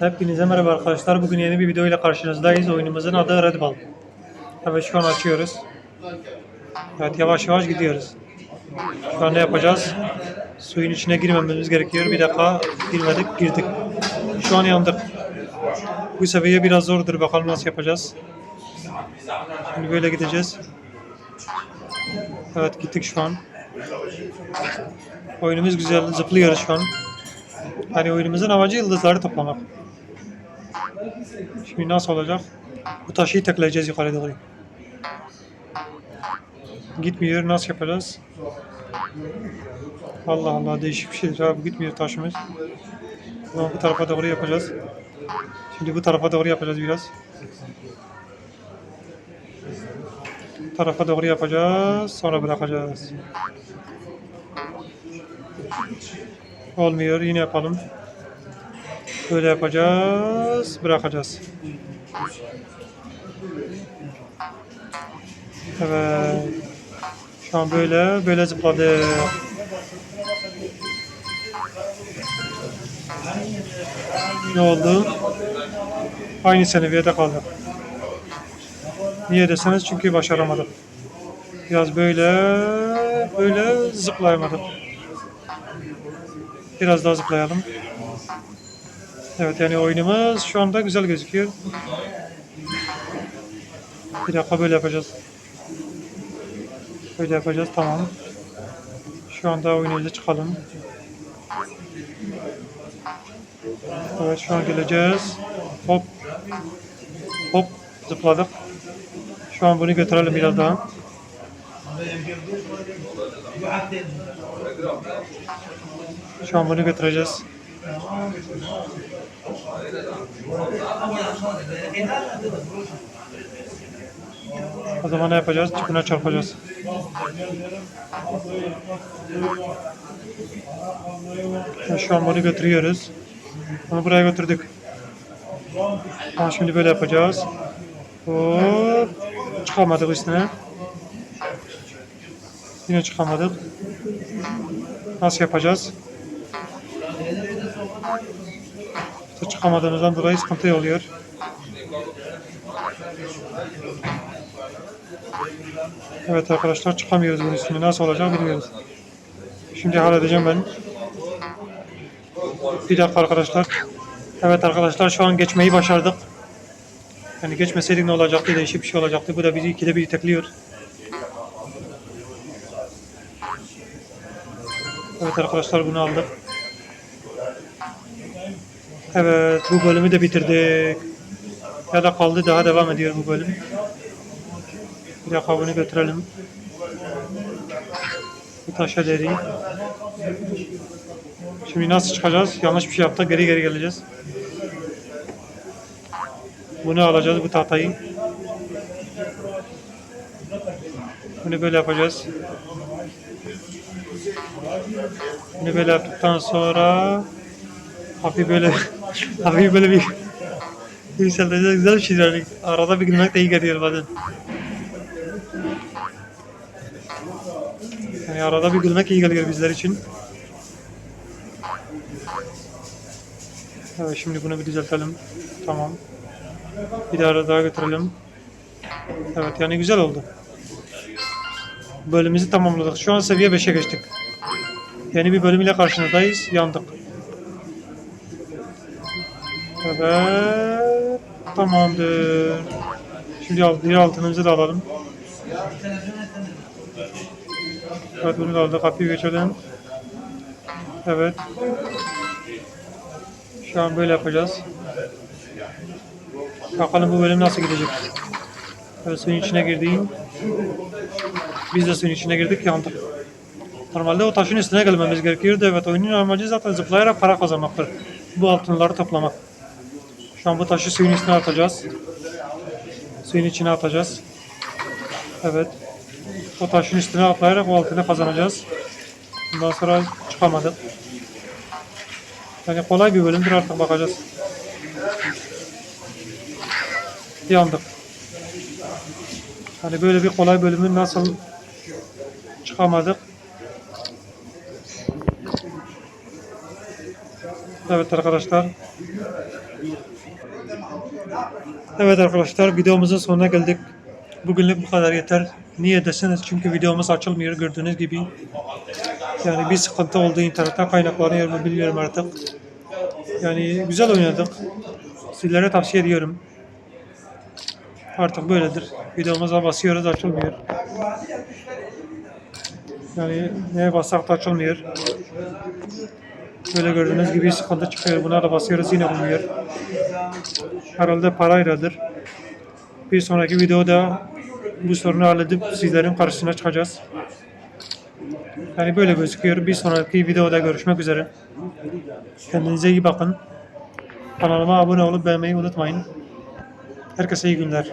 Hepinize merhaba arkadaşlar. Bugün yeni bir video ile karşınızdayız. Oyunumuzun adı Red Ball. Evet şu an açıyoruz. Evet yavaş yavaş gidiyoruz. Şu an ne yapacağız? Suyun içine girmememiz gerekiyor. Bir dakika girmedik, girdik. Şu an yandık. Bu seviye biraz zordur. Bakalım nasıl yapacağız. Şimdi böyle gideceğiz. Evet gittik şu an. Oyunumuz güzel. Zıplıyoruz şu an. Hani oyunumuzun amacı yıldızları toplamak. Şimdi nasıl olacak? Bu taşı tekleyeceğiz yukarı doğru. Gitmiyor. Nasıl yapacağız? Allah Allah değişik bir şeydir abi. Gitmiyor taşımız. Ama bu tarafa doğru yapacağız. Şimdi bu tarafa doğru yapacağız biraz. Bu tarafa doğru yapacağız. Sonra bırakacağız. Olmuyor. Yine yapalım. Böyle yapacağız. Bırakacağız. Evet. Şu an böyle böyle zıpladı. Ne oldu? Aynı seviyede kaldık. Niye deseniz çünkü başaramadık. Biraz böyle böyle zıplayamadık. Biraz daha zıplayalım. Evet yani oyunumuz şu anda güzel gözüküyor. Bir dakika böyle yapacağız. Böyle yapacağız tamam. Şu anda oyunumuza çıkalım. Evet şu an geleceğiz. Hop. Hop zıpladık. Şu an bunu götürelim biraz daha. Şu an bunu götüreceğiz. O zaman ne yapacağız? Çukuna çarpacağız. Şu an bunu götürüyoruz. Onu buraya götürdük. Ama şimdi böyle yapacağız. Hop. Çıkamadık üstüne. Yine çıkamadık. Nasıl yapacağız? Çıkamadığımızdan dolayı sıkıntı oluyor. Evet arkadaşlar çıkamıyoruz bunun üstüne. Nasıl olacak bilmiyoruz. Şimdi halledeceğim ben. Bir dakika arkadaşlar. Evet arkadaşlar şu an geçmeyi başardık. Yani geçmeseydik ne olacaktı? Değişik bir şey olacaktı. Bu da bizi ikide bir tekliyor. Evet arkadaşlar bunu aldık. Evet bu bölümü de bitirdik. Ya da kaldı daha devam ediyor bu bölüm. Bir dakika bunu götürelim. Bu taşa deri. Şimdi nasıl çıkacağız? Yanlış bir şey yaptık. Geri geri geleceğiz. Bunu alacağız bu tahtayı. Bunu böyle yapacağız. Bunu böyle yaptıktan sonra hafif böyle hafif böyle bir yükselteceğiz. Güzel bir şey yani. Arada bir gülmek de iyi geliyor bazen. Yani arada bir gülmek iyi geliyor bizler için. Evet şimdi bunu bir düzeltelim. Tamam. Bir daha daha götürelim. Evet yani güzel oldu. Bölümümüzü tamamladık. Şu an seviye 5'e geçtik. Yeni bir bölüm ile karşınızdayız. Yandık. Evet. Tamamdır. Şimdi al- diğer altınımızı da alalım. Evet bunu da aldık. Kapıyı geçelim. Evet. Şu an böyle yapacağız. Bakalım bu bölüm nasıl gidecek. Evet, suyun içine girdiğim. Biz de suyun içine girdik yandık. Normalde o taşın üstüne gelmemiz gerekiyordu. Evet oyunun amacı zaten zıplayarak para kazanmaktır. Bu altınları toplamak. Şu an bu taşı suyun üstüne atacağız. Suyun içine atacağız. Evet. O taşın üstüne atlayarak o altını kazanacağız. Bundan sonra çıkamadık. Yani kolay bir bölümdür artık bakacağız. Yandık. Hani böyle bir kolay bölümü nasıl çıkamadık? Evet arkadaşlar. Evet arkadaşlar videomuzun sonuna geldik. Bugünlük bu kadar yeter. Niye deseniz çünkü videomuz açılmıyor gördüğünüz gibi. Yani bir sıkıntı oldu internetten kaynaklanıyor bilmiyorum artık. Yani güzel oynadık. Sizlere tavsiye ediyorum. Artık böyledir. Videomuza basıyoruz açılmıyor. Yani neye bassak da açılmıyor. Böyle gördüğünüz gibi sıkıntı çıkıyor. Buna da basıyoruz yine olmuyor. Herhalde parayladır. Bir sonraki videoda bu sorunu halledip sizlerin karşısına çıkacağız. Yani böyle gözüküyor. Bir sonraki videoda görüşmek üzere. Kendinize iyi bakın. Kanalıma abone olup beğenmeyi unutmayın. Herkese iyi günler.